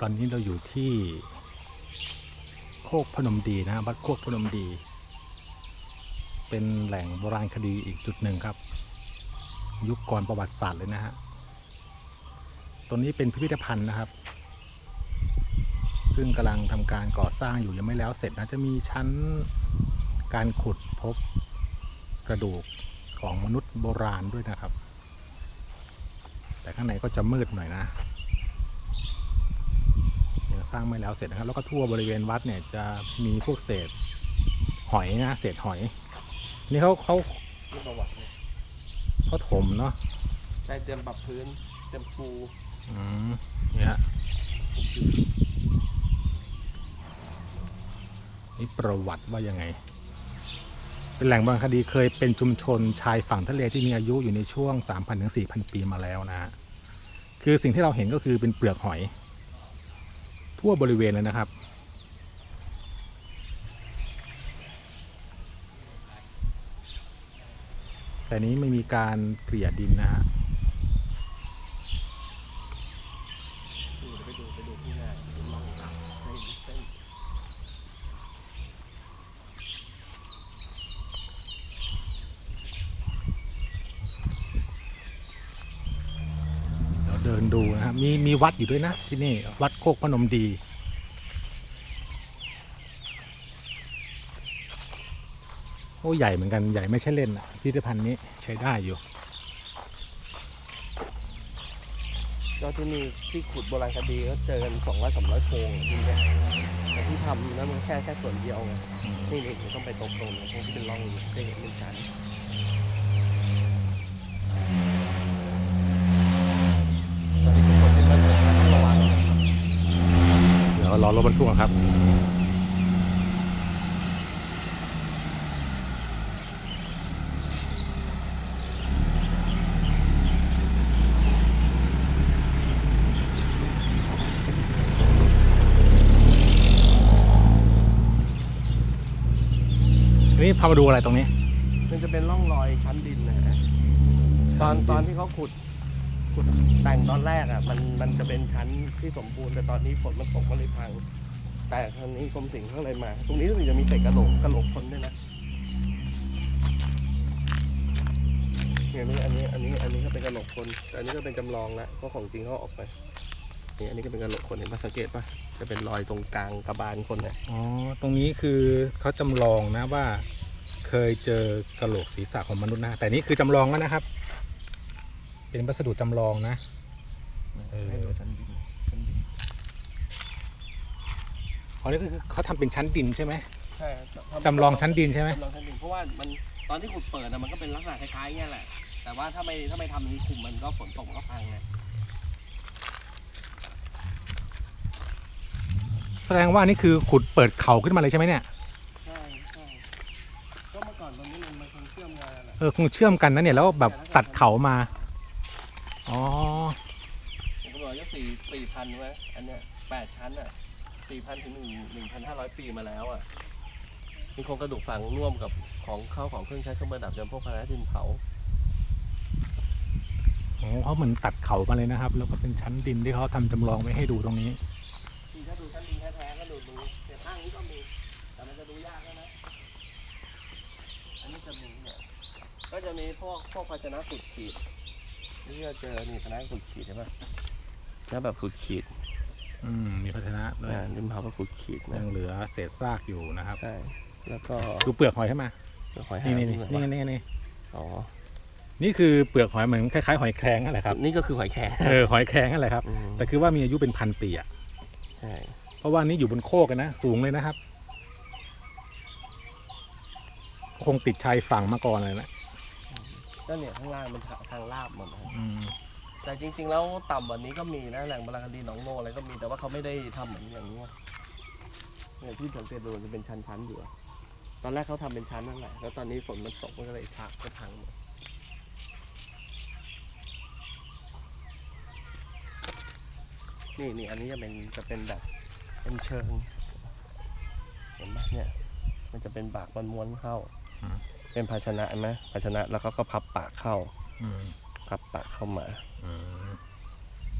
ตอนนี้เราอยู่ที่ โคกพนมดีนะวัดโคกพนมดี เป็นแหล่งโบราณคดีอีกจุดหนึ่งครับ ยุคก่อนประวัติศาสตร์เลยนะฮะตรงนี้เป็นพิพิธภัณฑ์นะครับ ซึ่งกำลังทำการก่อสร้างอยู่ยังไม่แล้วเสร็จนะจะมีชั้นการขุดพบกระดูกของมนุษย์โบราณด้วยนะครับ แต่ข้างในก็จะมืดหน่อยนะ สร้างไม่แล้วเสร็จนะครับ แล้วก็ทั่วบริเวณวัดเนี่ยจะมีพวกเศษหอยนะเศษหอย นี่เขาเขานี่ประวัติเนี่ยเขาถมเนาะใช้เตรียมปรับพื้นเตรียมปูอืมนี่ฮะนี่ประวัติว่ายังไง เป็นแหล่งโบราณคดีเคยเป็นชุมชนชายฝั่งทะเลที่มีอายุอยู่ในช่วง 3,000ถึง4,000 ปีมาแล้วนะฮะคือสิ่งที่เราเห็นก็คือเป็นเปลือกหอย ทั่วบริเวณเลยนะครับ แต่นี้ไม่มีการเกลี่ยดินนะฮะ ดูไปดูไปดูที่หน้าเป็นร่องน้ำเส้นเส้น เดี๋ยวเดินดูนะครับมีมี วัดอยู่ด้วยนะ ที่นี่วัดโคกพนมดี โอ้ใหญ่เหมือนกันใหญ่ไม่ใช่เล่นอะพิพิธภัณฑ์นี้ใช้ได้อยู่ก็ที่นี่ที่ขุดโบราณคดีก็เจอกันสองร้อยสามร้อยโพรงที่เนี่ยแต่ที่ทำนั้นมันแค่แค่ส่วนเดียวไงนี่นี่ต้องไปตรงตรงๆตรงที่เป็นร่องได้เห็นเป็นชั้นตอน รอรถบรรทุกก่อนครับนี่พามาดูอะไรตรงนี้ มันจะเป็นร่องรอยชั้นดินนะฮะตอนตอนที่เขาขุด ขุดแต่งตอนแรกอะมันมันจะเป็นชั้นที่สมบูรณ์แต่ตอนนี้ฝนมันตกก็เลยพัง แต่คราวนี้กรมศิลป์เขาเลยมา ตรงนี้รู้สึกจะมีเศษกระโหลกกระโหลกคนด้วยนะเนี่ยนี่อันนี้อันนี้อันนี้ก็เป็นกระโหลกคนแต่อันนี้ก็เป็นจำลองล้วเพราะของจริงเขาอาออกไปนี่อันนี้ก็เป็นกระโหลกคนเห็นปะสังเกตปะจะเป็นรอยตรงกลางกระบาลคนเนี่ยอ๋อตรงนี้คือเขาจำลองนะว่า เคยเจอกระโหลกศีรษะของมนุษย์นะแต่นี่คือจำลองแล้วนะครับ เป็นวัสดุจำลองนะเออให้ดูชั้นดินชั้นดินอ๋อนี่คือเขาทำเป็นชั้นดินใช่ไหมใช่จำลองชั้นดินใช่ไหมจำลองชั้นดินเพราะว่ามันตอนที่ขุดเปิดอะมันก็เป็นลักษณะคล้ายๆเงี้ยแหละ แต่ว่าถ้าไม่ถ้าไม่ทำอย่างนี้คุมมันก็ฝนตกมันก็พังไงแสดงว่านี่คือขุดเปิดเขาขึ้นมาเลยใช่ไหมเนี่ยใช่ใช่ก็เมื่อก่อนตรงนี้มันมันคงเชื่อมกันแหละเออคงเชื่อมกันนะเนี่ยแล้วแบบตัดเขามา อ๋อ ผมก็บอกว่าสี่สี่พันไว้อันเนี้ยแปดชั้นอะสี่พันถึงหนึ่งหนึ่งพันห้าร้อยปีมาแล้วอะมีโครงกระดูกฝังร่วมกับของเข้าของเครื่องใช้เครื่องประดับจำพวกพาราดินเผาอ๋อเขาเหมือนตัดเขามาเลยนะครับ แล้วก็เป็นชั้นดินที่เขาทำจำลองไว้ให้ดูตรงนี้ ที่ถ้าดูชั้นดินแท้ๆก็ดูดูแต่ข้างนี้ก็มี แต่มันจะดูยากแล้วนะ อันนี้จะมีเนี่ย ก็จะมีพวกพวกภาชนะขุดขีด นี่ก็เจอนี่ภาชนะขุดขีดใช่ปะแล้วแบบขุดขีดอืมมีภาชนะด้วยอ่าริมเผาก็ขุดขีดนะยังเหลือเศษซากอยู่นะครับ ใช่แล้วก็ดูเปลือกหอยใช่ไหมหอยหานี่งนี่นี่นี่นี่นี่อ๋อนี่คือเปลือกหอยเหมือนคล้ายๆหอยแครงนั่นแหละครับนี่ก็คือหอยแครงเออหอยแครงนั่นแหละครับอืมแต่คือว่ามีอายุเป็นพันปีอะใช่เพราะว่านี่อยู่บนโคกกันนะสูงเลยนะครับ คงติดชายฝั่งมาก่อนเลยนะ ก็เนี่ยข้างล่างมันทางทางลาบหมดนะอืมแต่จริง ๆ แล้วต่ำกว่านี้ก็มีนะแหล่งโบราณคดีหนองโนอะไรก็มีแต่ว่าเขาไม่ได้ทำเหมือนอย่างนี้ยเนี่ยที่สังเกตดูมันจะเป็นชั้นๆอยู่อะตอนแรกเขาทำเป็นชั้นนั่นแหละแล้วตอนนี้ฝนมันตกมันก็เลยพักก็พังหมดนี่นี่อันนี้จะเป็นจะเป็นแบบเป็นเชิงเห็นไหมเนี่ย มันจะเป็นปากมันม้วนเข้า อืม เป็นภาชนะเห็นไหมภาชนะแล้วเขาก็พับปากเข้าอืมพับปากเข้ามาอืม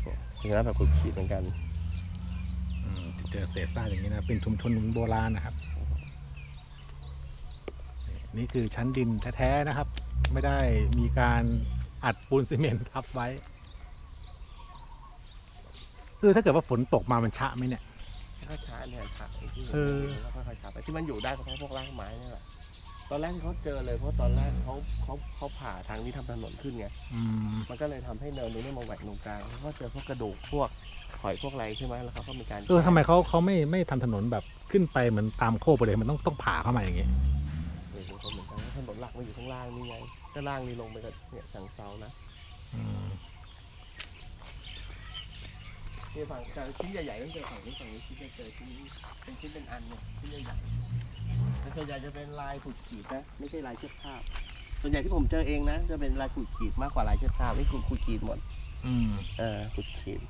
เนี่ยภาชนะแบบขุดขีดเหมือนกันอืมจะเจอเศษซากอย่างนี้นะ เป็นชุมชนโบราณนะครับ นี่คือชั้นดินแท้ๆนะครับ ไม่ได้มีการอัดปูนซีเมนต์ทับไว้คือถ้าเกิดว่าฝนตกมามันชะไหมเนี่ยถ้าช้าเนี่ยช้าไอ้ที่เออแล้วค่อยๆช้าไปที่มันอยู่ได้ก็เพราะพวกรากไม้นี่แหละ ตอนแรกที่เขาเจอเลยเพราะตอนแรกเขาเขาเขาผ่าทางที่ทำถนนขึ้นไงอืมมันก็เลยทำให้เนินตรงนี้มาแหวกตรงกลางแล้วก็เจอพวกกระดูกพวกหอยพวกอะไรใช่ไหมแล้วเขาก็มีการเออทำไมเขาเขาไม่ไม่ทำถนนแบบขึ้นไปเหมือนตามโคกไปเลยมันต้องต้องผ่าเข้ามาอย่างงี้เออผมก็เหมือนกันถนนหลักมันอยู่ข้างล่างนี่ไงก็ล่างนี่ลงไปกับเนี่ยสังเซานะอืมนี่ฝั่งแต่ชิ้นใหญ่ๆต้องเจอฝั่งนี้ฝั่งนี้ชิ้นจะเจอชิ้นเป็นชิ้นเป็นอันเนี่ยชิ้นใหญ่ๆ แต่ส่วนใหญ่จะเป็นลายขูดขีดนะ ไม่ใช่ลายเชือกภาพ ส่วนใหญ่ที่ผมเจอเองนะ จะเป็นลายขูดขีดมากกว่าลายเชือกภาพนี่คือขูดขีดหมด อืม เออขูดขีด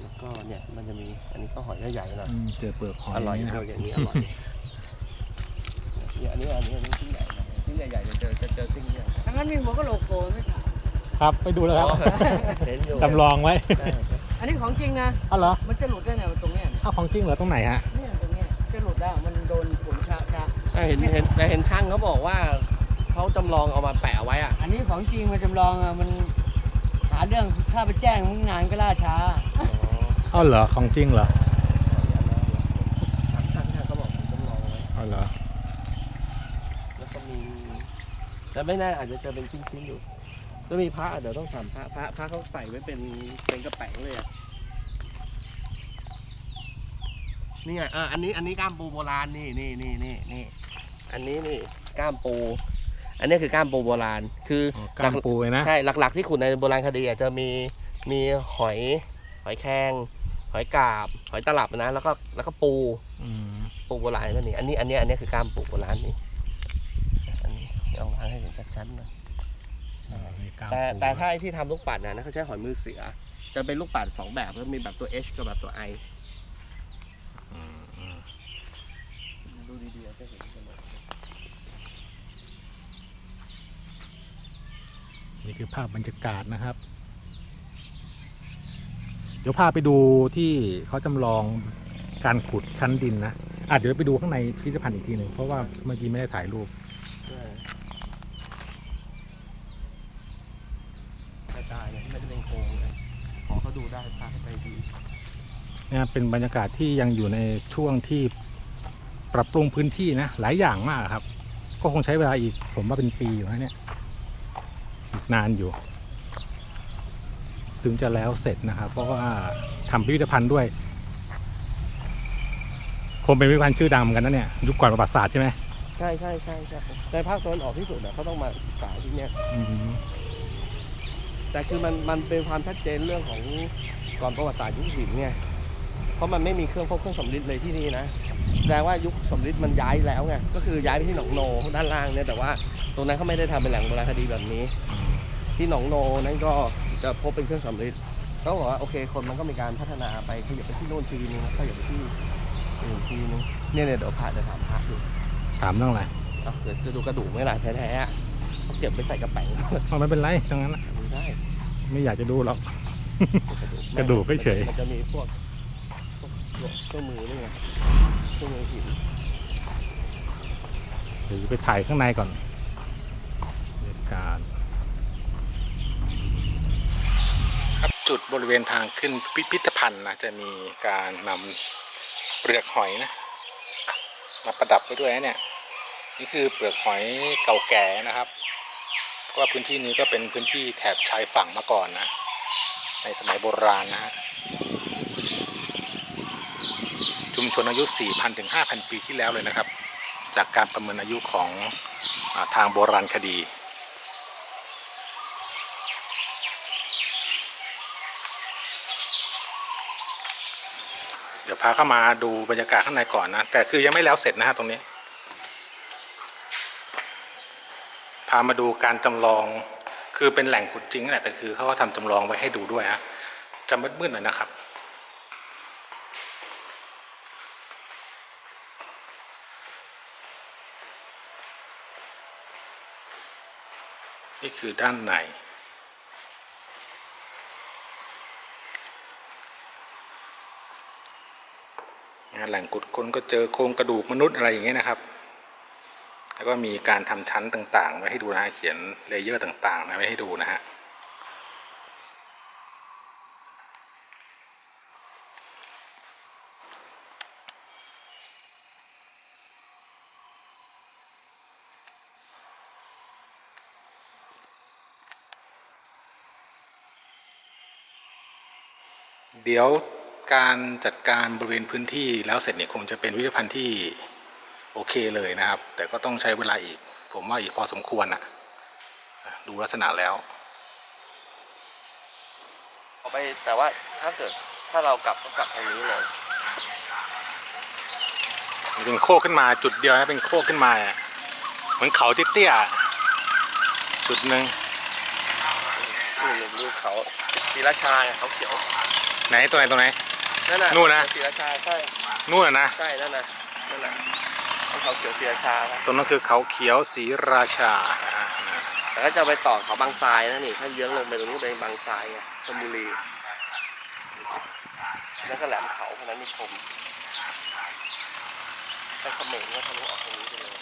แล้วก็เนี่ยมันจะมี อันนี้ก็หอยใหญ่ๆหน่อย อืม เจอเปลือกหอยอร่อยนะนะคครัรับบอย่างนี้อร่อยเนี่ยอันนี้อันนี้อันนี้ชิ้นใหญ่นะชิ้นใหญ่ๆจะเจอจะเจอชิ้นเนี่ยทั้งนั้นมีหัวกะโหลกโผล่ไม่ถ่ายครับ ไปดูแล้วครับเห็นอยู่จำลองไว้ใช่อันนี้ของจริงนะ อ้าวเหรอมันจะหลุดได้เนี่ยตรงเนี้ยเนี่ยอ้าวของจริงเหรอตรงไหนฮะ แล้วมันโดนฝนชาชาอะเห็นเห็นแต่เห็นช่างเขาบอกว่าเขาจำลองเอามาแปะไว้อะอันนี้ของจริงมันจำลองอะมันหาเรื่องถ้าไปแจ้งมึงงานก็ล่าช้าอ้าเหรอของจริงเหรอช่างช่างช่างเขาบอกผมจำลองไว้อ้าเหรอแล้วก็มีแต่ไม่แน่อาจจะเจอเป็นชิ้นๆอยู่แล้วมีพระอะเดี๋ยวต้องถามพระพระพระเขาใส่ไว้เป็นเป็นกระแป๋งเลยอะ นี่ไงเอออันนี้อันนี้กล้ามปูโบราณนี่นี่นี่นี่นี่อันนี้นี่กล้ามปู อันนี้คือกล้ามปูโบราณ คืออ๋อกล้ามปูเลยนะ ใช่หลัก ๆ ที่ขุดในโบราณคดีอะจะมีมีหอยหอยแครงหอยกาบ หอยตลับนะแล้วก็แล้วก็ปูอืมปูโบราณก็นี่อันนี้อันนี้อันนี้คือกล้ามปูโบราณนี่อันนี้เดี๋ยวเอาวางให้เห็นชัดๆหน่อยอ่านี่กล้ามแต่ปูแต่ถ้าไอ้ที่ทำลูกปัดนะนะเขาใช้หอยมือเสือ จะเป็นลูกปัดสองแบบก็มีแบบตัว H กับแบบตัว I อืมอืม ดูดีๆจะเห็นกันหมด นี่ คือภาพบรรยากาศนะครับ เดี๋ยวพาไปดูที่เขาจำลองการขุดชั้นดินนะอะเดี๋ยวไปดูข้างในพิพิธภัณฑ์อีกทีหนึ่งเพราะว่าเมื่อกี้ไม่ได้ถ่ายรูปกระจายเนี่ยไม่ได้เป็นโครงเลยขอเขาดูได้พาไปดีเนี่ยเป็นบรรยากาศที่ยังอยู่ในช่วงที่ปรับปรุงพื้นที่นะ หลายอย่างมากครับ ก็คงใช้เวลาอีกผมว่าเป็นปีอยู่นะเนี่ย นานอยู่ ถึงจะแล้วเสร็จนะครับ เพราะว่าทำพิพิธภัณฑ์ด้วย คงเป็นพิพิธภัณฑ์ชื่อดังเหมือนกันนะเนี่ยยุคก่อนประวัติศาสตร์ใช่ไหมใช่ใช่ใช่ใช่ในภาคตะวันออกที่สุดเนี่ยเขาต้องมาศึกษาที่เนี่ยอืมแต่คือมันมันเป็นความชัดเจนเรื่องของก่อนประวัติศาสตร์ยุคหินไงเพราะมันไม่มีเครื่องพบเครื่องสำริดเลยที่นี่นะแสดงว่ายุคสำริดมันย้ายแล้วไงก็คือย้ายไปที่หนองโนด้านล่างเนี่ยแต่ว่าตรงนั้นเขาไม่ได้ทำเป็นแหล่งโบราณคดีแบบนี้ ที่หนองโนนั้นก็จะพบเป็นเครื่องสำริดเขาบอกว่าโอเคคนมันก็มีการพัฒนาไปขยับไปที่โน่นทีนึงขยับไปที่อื่นทีนึงเนี่ยเนี่ยเดี๋ยวพระจะถามพระดูถามเรื่องอะไรอะเดี๋ยวจะดูกระดูกไหม่ล่ะแท้ๆอะเขาเก็บไปใส่กระแป๋งอ๋อไม่เป็นไรตรงนั้นน่ะดูได้ไม่อยากจะดูหรอก กระดูกกระดูกเฉยๆมันจะมีพวกพวกเครื่องมือนี่ไงเครื่องมือหินเดี๋ยวไปถ่ายข้างในก่อนบรรยากาศครับ จุดบริเวณทางขึ้นพิพิธภัณฑ์นะจะมีการนำเปลือกหอยนะมาประดับไว้ด้วยเนี่ยนี่คือเปลือกหอยเก่าแก่นะครับเพราะว่าพื้นที่นี้ก็เป็นพื้นที่แถบชายฝั่งมาก่อนนะ ในสมัยโบราณนะฮะชุมชนอายุ 4,000ถึง5,000 ปีที่แล้วเลยนะครับ จากการประเมินอายุของอทางโบราณคดี ดี๋ยวพาเข้ามาดูบรรยากาศข้างในก่อนนะ แต่คือยังไม่แล้วเสร็จนะฮะตรงนี้ พามาดูการจำลองคือเป็นแหล่งขุดจริงแหละแต่คือเขาก็ทำจำลองไว้ให้ดูด้วยฮะจะมืดๆหน่อยนะครับนี่คือด้านใน แหล่งขุดค้นก็เจอโครงกระดูกมนุษย์อะไรอย่างเงี้ยนะครับ แล้วก็มีการทำชั้นต่างๆไว้ให้ดูนะฮะเขียนเลเยอร์ต่างๆนะไว้ให้ดูนะฮะเดี๋ยว การจัดการบริเวณพื้นที่แล้วเสร็จเนี่ยคงจะเป็นวิพิธภัณฑ์ที่โอเคเลยนะครับ แต่ก็ต้องใช้เวลาอีก ผมว่าอีกพอสมควรอะอะดูลักษณะแล้วเอาไปแต่ว่าถ้าเกิดถ้าเรากลับก็กลับทางนี้เลยมันเป็นโคกขึ้นมาจุดเดียวนะเป็นโคกขึ้นมาอะเหมือนเขาเตี้ยๆอะจุดหนึ่งนี่ดูเขาศรีราชาไงเขาเขียวไหนตัวไหนตัวไหน นั่นน่ะนู่นนะศรีราชาใช่นู่นน่ะนะ ใช่นั่นน่ะนั่นน่ะเขาเขียวศรีราชาครับตรงนั้นคือเขาเขียวศรีราชาอะแต่ก็จะไปต่อเขาบางทรายนะนี่ถ้าเยื้องลงไปตรงนี้เป็นบางทรายไงชลบุรีแล้วก็แหลมเขาพนันนิคมไปเขมรก็ทะลุออกตรงนี้ไปเลย